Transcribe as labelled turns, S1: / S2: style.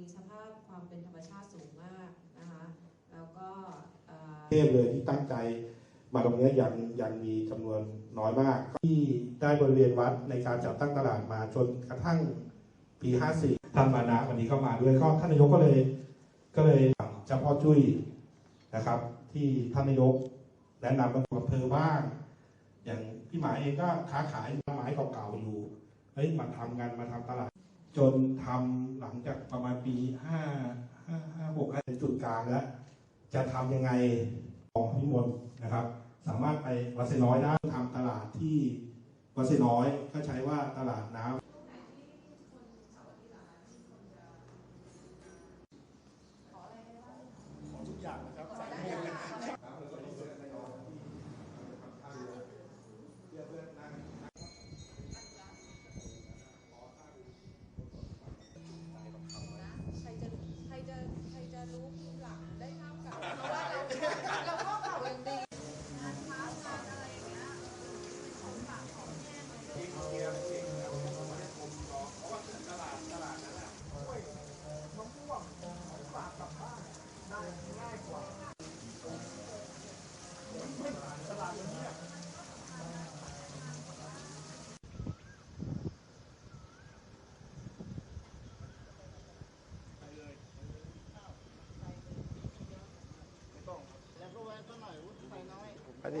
S1: มีสภาพความเป็นธรรมชาติสูงมากนะคะ แล้วก็เอ่อ
S2: เทพเลยที่ตั้งใจมาตรงเนี้ยยังยังมีจำนวนน้อยมากที่ได้บริเวณวัดในการจัดตั้งตลาดมาจนกระทั่งปี 54ท่านมานะวันนี้ก็มาด้วยก็ท่านนายกก็เลย ก็เลยเจ้าพ่อจุ้ยนะครับ ที่ท่านนายกแนะนำมางอำเภอบ้างอย่างพี่หมายเองก็ค้าขายไม้เก่าๆอยู่เฮ้ยมาทำกันมาทำตลาด จนทำหลังจากประมาณปีห้าห้าห้าหกเป็นจุดกลางแล้ว จะทำยังไงของพิมลนะครับ สามารถไปวัดเซน้อยได้ทำตลาดที่วัดเซน้อยก็ใช้ว่าตลาดน้ำ
S1: ใคร รู้ภูหลังได้ข้ากันเพราะว่าเราเราก็เก่าอย่างดีงานค้างานอะไรอย่างเงี้ยเป็นของฝากของแห้งอะไร
S3: แล้วก็แวะสักหน่อยวุ้น ไปดิ